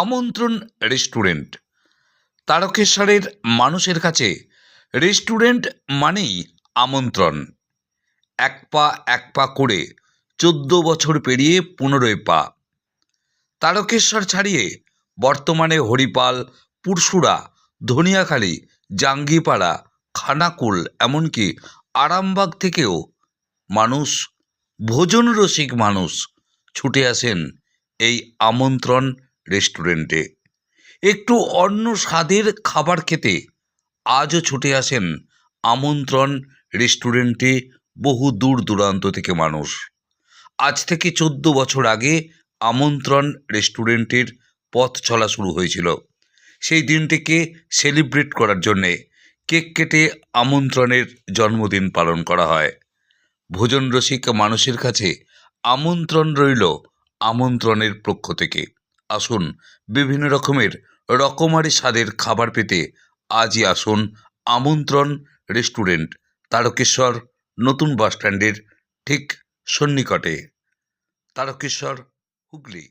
আমন্ত্রণ রেস্টুরেন্ট। তারকেশ্বরের মানুষের কাছে রেস্টুরেন্ট মানেই আমন্ত্রণ। এক পা এক পা করে চোদ্দ বছর পেরিয়ে পনেরোয় পা। তারকেশ্বর ছাড়িয়ে বর্তমানে হরিপাল পুরসুরা ধনিয়াখালী, জাঙ্গিপাড়া, খানাকুল, এমনকি আরামবাগ থেকেও মানুষ ভোজন রসিক মানুষ ছুটে আসেন এই আমন্ত্রণ রেস্টুরেন্টে। একটু অন্য স্বাদের খাবার খেতে আজও ছুটে আসেন আমন্ত্রণ রেস্টুরেন্টে বহু দূর দূরান্ত থেকে মানুষ। আজ থেকে চোদ্দ বছর আগে আমন্ত্রণ রেস্টুরেন্টের পথ চলা শুরু হয়েছিল। সেই দিনটিকে সেলিব্রেট করার জন্যে কেক কেটে আমন্ত্রণের জন্মদিন পালন করা হয়। ভোজন রসিক মানুষের কাছে আমন্ত্রণ রইল আমন্ত্রণের পক্ষ থেকে। আসুন, বিভিন্ন রকমের রকমারি স্বাদের খাবার পেতে আজই আসুন আমন্ত্রণ রেস্টুরেন্ট, তারকেশ্বর নতুন বাসস্ট্যান্ডের ঠিক সন্নিকটে, তারকেশ্বর হুগলি।